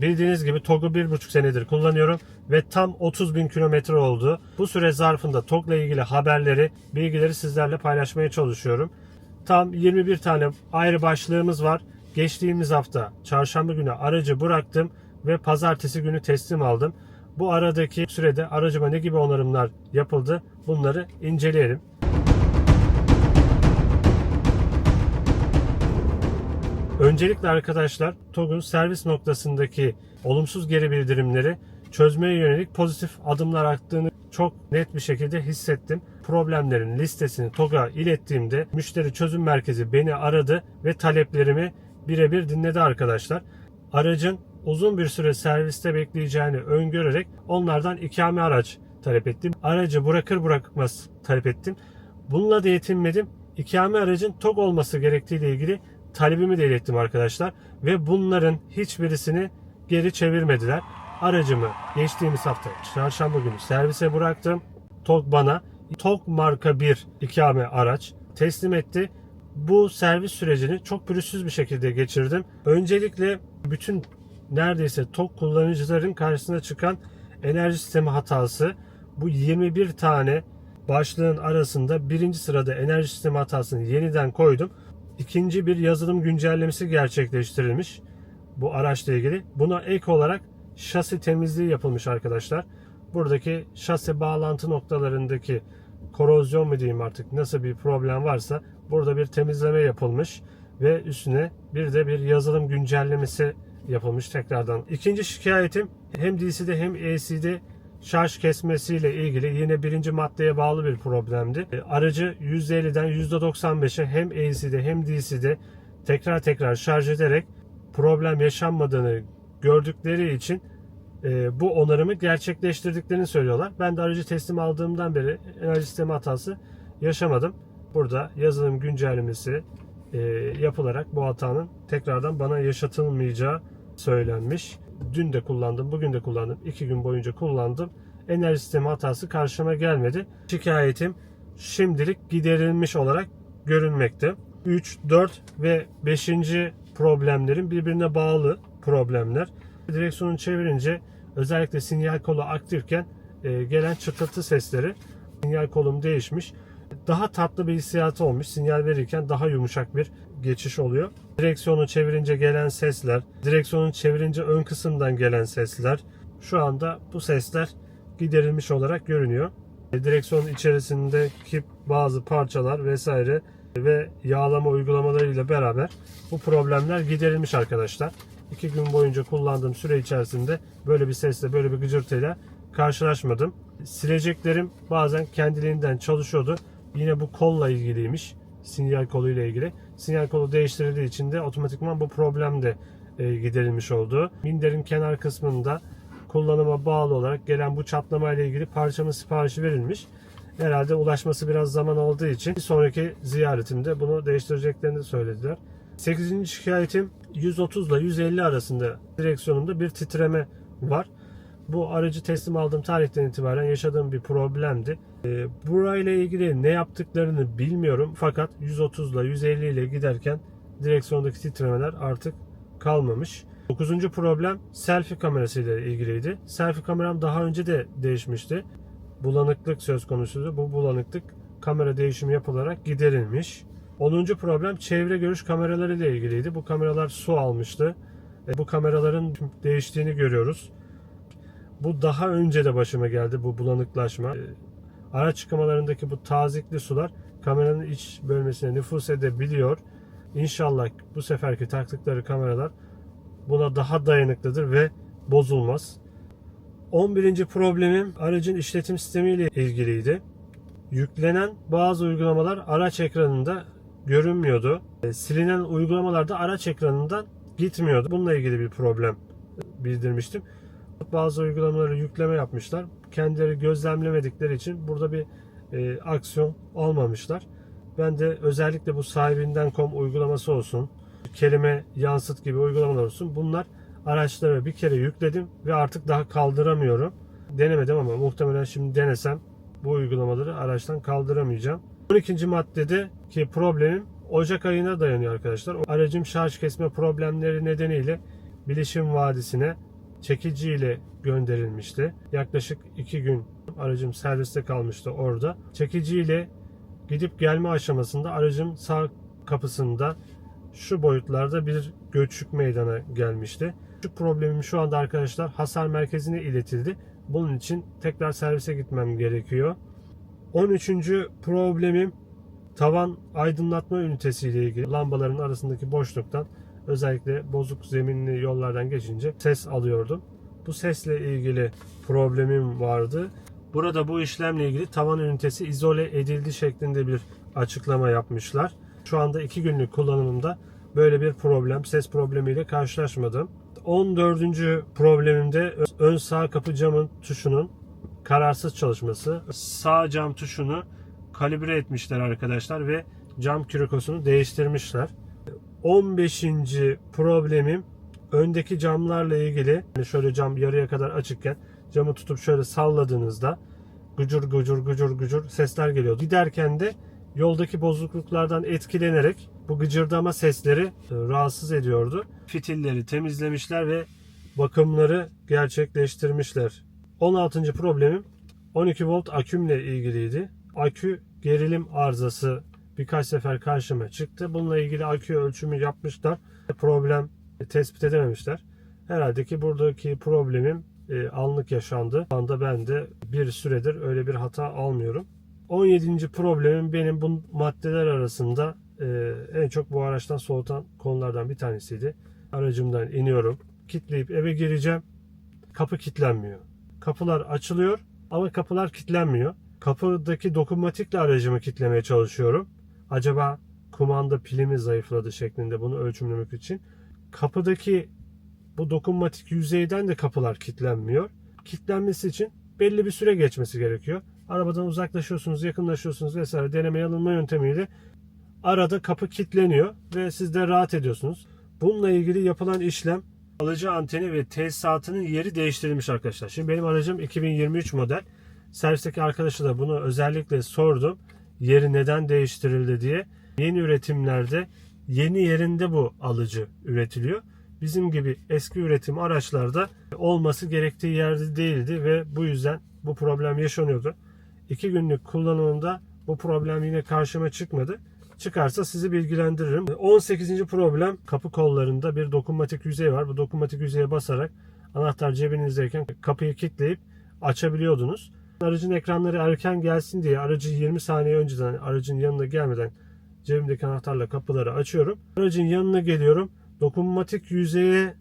Bildiğiniz gibi TOG'u 1,5 senedir kullanıyorum ve tam 30 bin kilometre oldu. Bu süre zarfında TOG'la ilgili haberleri, bilgileri sizlerle paylaşmaya çalışıyorum. Tam 21 tane ayrı başlığımız var. Geçtiğimiz hafta çarşamba günü aracı bıraktım ve pazartesi günü teslim aldım. Bu aradaki sürede aracıma ne gibi onarımlar yapıldı bunları inceleyelim. Öncelikle arkadaşlar TOG'un servis noktasındaki olumsuz geri bildirimleri çözmeye yönelik pozitif adımlar attığını çok net bir şekilde hissettim. Problemlerin listesini TOG'a ilettiğimde müşteri çözüm merkezi beni aradı ve taleplerimi birebir dinledi arkadaşlar. Aracın uzun bir süre serviste bekleyeceğini öngörerek onlardan ikame araç talep ettim. Aracı bırakır bırakmaz talep ettim. Bununla da yetinmedim. İkame aracın TOG olması gerektiğiyle ilgili talebimi de ilettim arkadaşlar. Ve bunların hiçbirisini geri çevirmediler. Aracımı geçtiğimiz hafta çarşamba günü servise bıraktım. TOG bana TOG marka bir ikame araç teslim etti. Bu servis sürecini çok pürüzsüz bir şekilde geçirdim. Öncelikle bütün neredeyse TOG kullanıcıların karşısına çıkan enerji sistemi hatası. Bu 21 tane başlığın arasında birinci sırada enerji sistemi hatasını yeniden koydum. İkinci bir yazılım güncellemesi gerçekleştirilmiş bu araçla ilgili. Buna ek olarak şasi temizliği yapılmış arkadaşlar. Buradaki şasi bağlantı noktalarındaki korozyon mu diyeyim artık nasıl bir problem varsa burada bir temizleme yapılmış ve üstüne bir de bir yazılım güncellemesi yapılmış tekrardan. İkinci şikayetim hem DC'de hem AC'de şarj kesmesiyle ilgili yine birinci maddeye bağlı bir problemdi. E, Aracı %50'den %95'e hem AC'de hem DC'de tekrar tekrar şarj ederek problem yaşanmadığını gördükleri için e, bu onarımı gerçekleştirdiklerini söylüyorlar. Ben de aracı teslim aldığımdan beri enerji sistemi hatası yaşamadım. Burada yazılım güncellemesi e, yapılarak bu hatanın tekrardan bana yaşatılmayacağı söylenmiş. Dün de kullandım, bugün de kullandım. iki gün boyunca kullandım. Enerji sistemi hatası karşıma gelmedi. Şikayetim şimdilik giderilmiş olarak görünmekte. 3, 4 ve 5. problemlerin birbirine bağlı problemler. Direksiyonu çevirince özellikle sinyal kolu aktifken e, gelen çıtırtı sesleri sinyal kolum değişmiş. Daha tatlı bir hissiyatı olmuş. Sinyal verirken daha yumuşak bir geçiş oluyor. Direksiyonu çevirince gelen sesler, direksiyonu çevirince ön kısımdan gelen sesler. Şu anda bu sesler giderilmiş olarak görünüyor. E, Direksiyonun içerisindeki bazı parçalar vesaire ve yağlama uygulamalarıyla beraber bu problemler giderilmiş arkadaşlar. İki gün boyunca kullandığım süre içerisinde böyle bir sesle, böyle bir gıcırtıyla karşılaşmadım. Sileceklerim bazen kendiliğinden çalışıyordu. Yine bu kolla ilgiliymiş. Sinyal koluyla ilgili. Sinyal kolu değiştirildiği için de otomatikman bu problem de e, giderilmiş oldu. Minderin kenar kısmında kullanıma bağlı olarak gelen bu çatlama ile ilgili parçanın siparişi verilmiş. Herhalde ulaşması biraz zaman olduğu için bir sonraki ziyaretimde bunu değiştireceklerini söylediler. 8. şikayetim 130 ile 150 arasında direksiyonumda bir titreme var. Bu aracı teslim aldığım tarihten itibaren yaşadığım bir problemdi. Ee, burayla ilgili ne yaptıklarını bilmiyorum fakat 130 ile 150 ile giderken direksiyondaki titremeler artık kalmamış. 9. problem selfie kamerası ile ilgiliydi. Selfie kameram daha önce de değişmişti. Bulanıklık söz konusuydu. Bu bulanıklık kamera değişimi yapılarak giderilmiş. 10. problem çevre görüş kameraları ile ilgiliydi. Bu kameralar su almıştı. E, Bu kameraların değiştiğini görüyoruz. Bu daha önce de başıma geldi bu bulanıklaşma. E, Araç çıkamalarındaki bu tazikli sular kameranın iç bölmesine nüfus edebiliyor. İnşallah bu seferki taktıkları kameralar buna daha dayanıklıdır ve bozulmaz. 11. problemim aracın işletim sistemiyle ilgiliydi. Yüklenen bazı uygulamalar araç ekranında görünmüyordu. E, Silinen uygulamalar da araç ekranından gitmiyordu. Bununla ilgili bir problem bildirmiştim. Bazı uygulamaları yükleme yapmışlar. Kendileri gözlemlemedikleri için burada bir e, aksiyon almamışlar. Ben de özellikle bu sahibinden.com uygulaması olsun, kelime yansıt gibi uygulamalar olsun. Bunlar araçlara bir kere yükledim ve artık daha kaldıramıyorum. Denemedim ama muhtemelen şimdi denesem bu uygulamaları araçtan kaldıramayacağım. 12. maddede ki problemim Ocak ayına dayanıyor arkadaşlar. Aracım şarj kesme problemleri nedeniyle Bilişim Vadisi'ne çekiciyle gönderilmişti. Yaklaşık iki gün aracım serviste kalmıştı orada. Çekiciyle gidip gelme aşamasında aracım sağ kapısında şu boyutlarda bir göçük meydana gelmişti. Şu problemim şu anda arkadaşlar hasar merkezine iletildi. Bunun için tekrar servise gitmem gerekiyor. 13. problemim tavan aydınlatma ünitesi ile ilgili lambaların arasındaki boşluktan özellikle bozuk zeminli yollardan geçince ses alıyordum. Bu sesle ilgili problemim vardı. Burada bu işlemle ilgili tavan ünitesi izole edildi şeklinde bir açıklama yapmışlar. Şu anda iki günlük kullanımımda böyle bir problem, ses problemiyle karşılaşmadım. 14. problemimde ön sağ kapı camın tuşunun kararsız çalışması. Sağ cam tuşunu kalibre etmişler arkadaşlar ve cam kürikosunu değiştirmişler. 15. problemim öndeki camlarla ilgili. Yani şöyle cam yarıya kadar açıkken camı tutup şöyle salladığınızda gucur gucur gucur gucur sesler geliyordu. Giderken de yoldaki bozukluklardan etkilenerek bu gıcırdama sesleri e, rahatsız ediyordu. Fitilleri temizlemişler ve bakımları gerçekleştirmişler. 16. problemim 12 volt akümle ilgiliydi. Akü gerilim arızası birkaç sefer karşıma çıktı. Bununla ilgili akü ölçümü yapmışlar. Problem tespit edememişler. Herhalde ki buradaki problemim e, anlık yaşandı. Şu anda ben de bir süredir öyle bir hata almıyorum. 17. problemim benim bu maddeler arasında e, en çok bu araçtan soğutan konulardan bir tanesiydi. Aracımdan iniyorum. Kitleyip eve gireceğim. Kapı kilitlenmiyor. Kapılar açılıyor ama kapılar kilitlenmiyor. Kapıdaki dokunmatikle aracımı kilitlemeye çalışıyorum. Acaba kumanda pili mi zayıfladı şeklinde bunu ölçümlemek için. Kapıdaki bu dokunmatik yüzeyden de kapılar kilitlenmiyor. Kilitlenmesi için belli bir süre geçmesi gerekiyor. Arabadan uzaklaşıyorsunuz, yakınlaşıyorsunuz vesaire deneme yanılma yöntemiyle arada kapı kilitleniyor ve siz de rahat ediyorsunuz. Bununla ilgili yapılan işlem alıcı anteni ve tesisatının yeri değiştirilmiş arkadaşlar. Şimdi benim aracım 2023 model. Servisteki arkadaşa da bunu özellikle sordum. Yeri neden değiştirildi diye. Yeni üretimlerde yeni yerinde bu alıcı üretiliyor. Bizim gibi eski üretim araçlarda olması gerektiği yerde değildi ve bu yüzden bu problem yaşanıyordu. İki günlük kullanımında bu problem yine karşıma çıkmadı. Çıkarsa sizi bilgilendiririm. 18. problem kapı kollarında bir dokunmatik yüzey var. Bu dokunmatik yüzeye basarak anahtar cebinizdeyken kapıyı kilitleyip açabiliyordunuz. Aracın ekranları erken gelsin diye aracı 20 saniye önceden aracın yanına gelmeden cebimdeki anahtarla kapıları açıyorum. Aracın yanına geliyorum. Dokunmatik yüzeye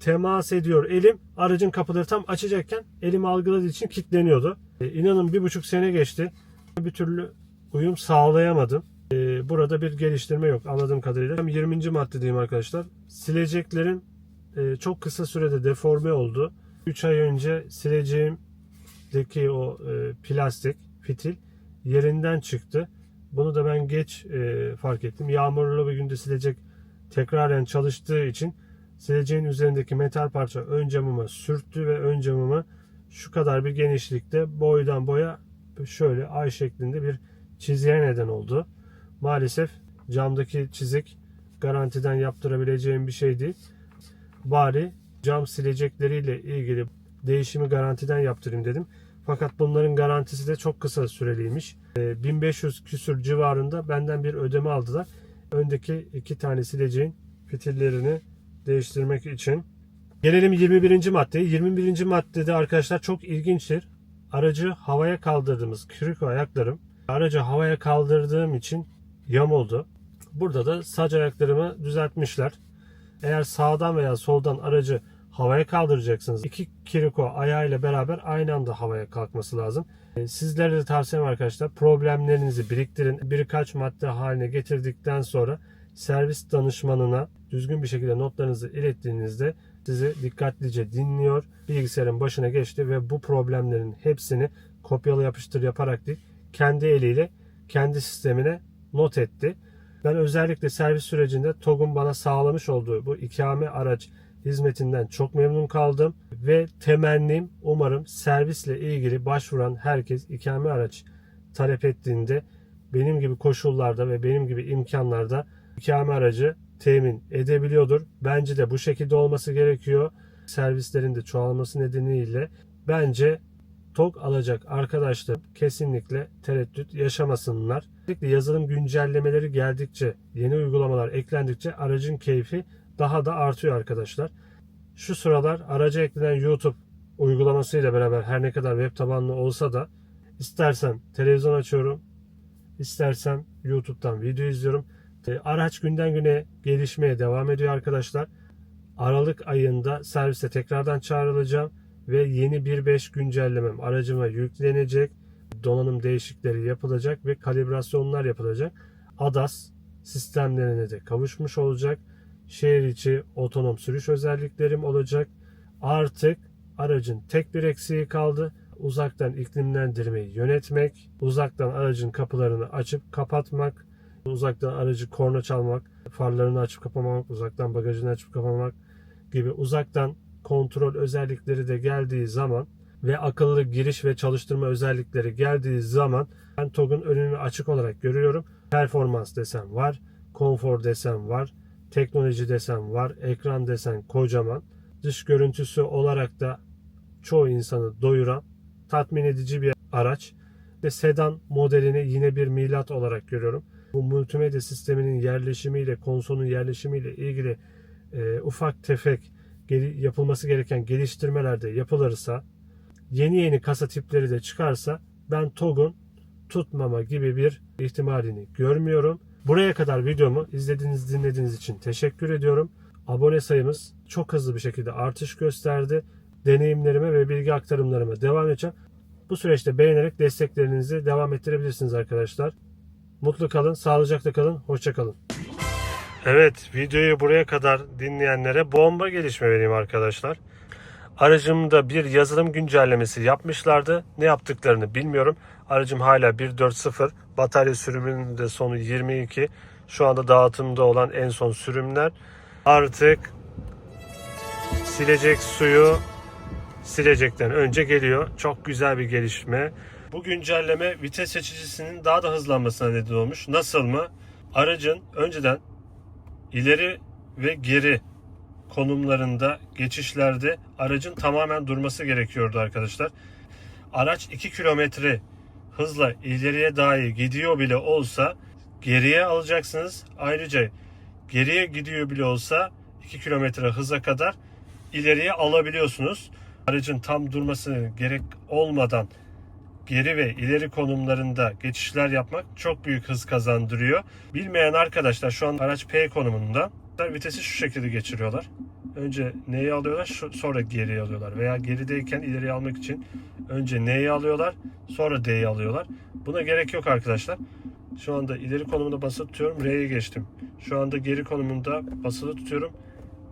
temas ediyor elim. Aracın kapıları tam açacakken elimi algıladığı için kilitleniyordu. E, inanın bir buçuk sene geçti. Bir türlü uyum sağlayamadım. E, burada bir geliştirme yok anladığım kadarıyla. 20. maddedeyim arkadaşlar. Sileceklerim e, çok kısa sürede deforme oldu. 3 ay önce sileceğimdeki o e, plastik fitil yerinden çıktı. Bunu da ben geç e, fark ettim. Yağmurlu bir günde silecek tekraren çalıştığı için sileceğin üzerindeki metal parça ön camıma sürttü ve ön camımı şu kadar bir genişlikte boydan boya şöyle ay şeklinde bir çizgiye neden oldu. Maalesef camdaki çizik garantiden yaptırabileceğim bir şey değil. Bari cam silecekleriyle ilgili değişimi garantiden yaptırayım dedim. Fakat bunların garantisi de çok kısa süreliymiş. 1500 küsür civarında benden bir ödeme aldılar. Öndeki iki tane sileceğin fitillerini değiştirmek için. Gelelim 21. maddeye. 21. maddede arkadaşlar çok ilginçtir. Aracı havaya kaldırdığımız kürük ayaklarım. Aracı havaya kaldırdığım için yamuldu. Burada da sac ayaklarımı düzeltmişler. Eğer sağdan veya soldan aracı havaya kaldıracaksınız. İki kiriko ayağıyla beraber aynı anda havaya kalkması lazım. E, Sizlere de tavsiyem arkadaşlar problemlerinizi biriktirin. Birkaç madde haline getirdikten sonra servis danışmanına düzgün bir şekilde notlarınızı ilettiğinizde sizi dikkatlice dinliyor. Bilgisayarın başına geçti ve bu problemlerin hepsini kopyala yapıştır yaparak değil kendi eliyle kendi sistemine not etti. Ben özellikle servis sürecinde TOG'un bana sağlamış olduğu bu ikame araç hizmetinden çok memnun kaldım ve temennim umarım servisle ilgili başvuran herkes ikame araç talep ettiğinde benim gibi koşullarda ve benim gibi imkanlarda ikame aracı temin edebiliyordur. Bence de bu şekilde olması gerekiyor. Servislerin de çoğalması nedeniyle bence TOG alacak arkadaşlar kesinlikle tereddüt yaşamasınlar. Özellikle yazılım güncellemeleri geldikçe, yeni uygulamalar eklendikçe aracın keyfi daha da artıyor arkadaşlar. Şu sıralar araca eklenen YouTube uygulamasıyla beraber her ne kadar web tabanlı olsa da istersem televizyon açıyorum, istersem YouTube'dan video izliyorum. E, Araç günden güne gelişmeye devam ediyor arkadaşlar. Aralık ayında servise tekrardan çağrılacağım ve yeni 1.5 güncellemem aracıma yüklenecek. Donanım değişikleri yapılacak ve kalibrasyonlar yapılacak. ADAS sistemlerine de kavuşmuş olacak. Şehir içi otonom sürüş özelliklerim olacak. Artık aracın tek bir eksiği kaldı. Uzaktan iklimlendirmeyi yönetmek, uzaktan aracın kapılarını açıp kapatmak, uzaktan aracı korna çalmak, farlarını açıp kapamak, uzaktan bagajını açıp kapamak gibi uzaktan kontrol özellikleri de geldiği zaman ve akıllı giriş ve çalıştırma özellikleri geldiği zaman ben TOG'un önünü açık olarak görüyorum. Performans desem var, konfor desem var, teknoloji desem var, ekran desen kocaman. Dış görüntüsü olarak da çoğu insanı doyuran, tatmin edici bir araç. Ve sedan modelini yine bir milat olarak görüyorum. Bu multimedya sisteminin yerleşimiyle, konsolun yerleşimiyle ilgili e, ufak tefek yapılması gereken geliştirmeler de yapılırsa, yeni yeni kasa tipleri de çıkarsa ben TOG'un tutmama gibi bir ihtimalini görmüyorum. Buraya kadar videomu izlediğiniz, dinlediğiniz için teşekkür ediyorum. Abone sayımız çok hızlı bir şekilde artış gösterdi. Deneyimlerime ve bilgi aktarımlarıma devam edeceğim. Bu süreçte beğenerek desteklerinizi devam ettirebilirsiniz arkadaşlar. Mutlu kalın, sağlıcakla kalın, hoşça kalın. Evet, videoyu buraya kadar dinleyenlere bomba gelişme vereyim arkadaşlar. Aracımda bir yazılım güncellemesi yapmışlardı. Ne yaptıklarını bilmiyorum. Aracım hala 1.4.0. Batarya sürümünün de sonu 22. Şu anda dağıtımda olan en son sürümler. Artık silecek suyu silecekten önce geliyor. Çok güzel bir gelişme. Bu güncelleme vites seçicisinin daha da hızlanmasına neden olmuş. Nasıl mı? Aracın önceden ileri ve geri konumlarında geçişlerde aracın tamamen durması gerekiyordu arkadaşlar. Araç 2 kilometre hızla ileriye dahi gidiyor bile olsa geriye alacaksınız. Ayrıca geriye gidiyor bile olsa 2 kilometre hıza kadar ileriye alabiliyorsunuz. Aracın tam durmasını gerek olmadan geri ve ileri konumlarında geçişler yapmak çok büyük hız kazandırıyor. Bilmeyen arkadaşlar şu an araç P konumunda vitesi şu şekilde geçiriyorlar. Önce neyi alıyorlar sonra geriye alıyorlar veya gerideyken ileriye almak için önce neyi alıyorlar sonra D'yi alıyorlar. Buna gerek yok arkadaşlar. Şu anda ileri konumunda basılı tutuyorum R'ye geçtim. Şu anda geri konumunda basılı tutuyorum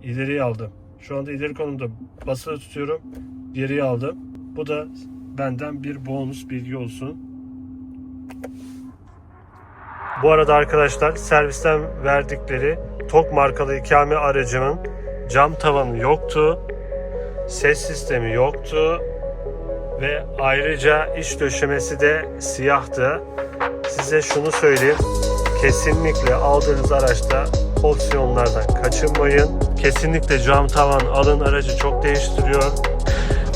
ileriye aldım. Şu anda ileri konumda basılı tutuyorum geriye aldım. Bu da benden bir bonus bilgi olsun. Bu arada arkadaşlar servisten verdikleri TOK markalı ikame aracımın cam tavanı yoktu. Ses sistemi yoktu. Ve ayrıca iç döşemesi de siyahtı. Size şunu söyleyeyim. Kesinlikle aldığınız araçta opsiyonlardan kaçınmayın. Kesinlikle cam tavan alın aracı çok değiştiriyor.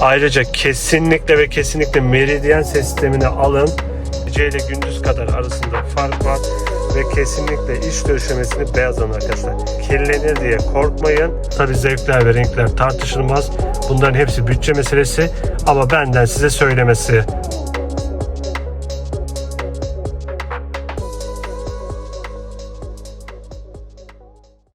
Ayrıca kesinlikle ve kesinlikle meridyen sistemini alın. Gece ile gündüz kadar arasında fark var ve kesinlikle iç döşemesini beyaz alın arkadaşlar. Kirlenir diye korkmayın. Tabi zevkler ve renkler tartışılmaz. Bunların hepsi bütçe meselesi ama benden size söylemesi.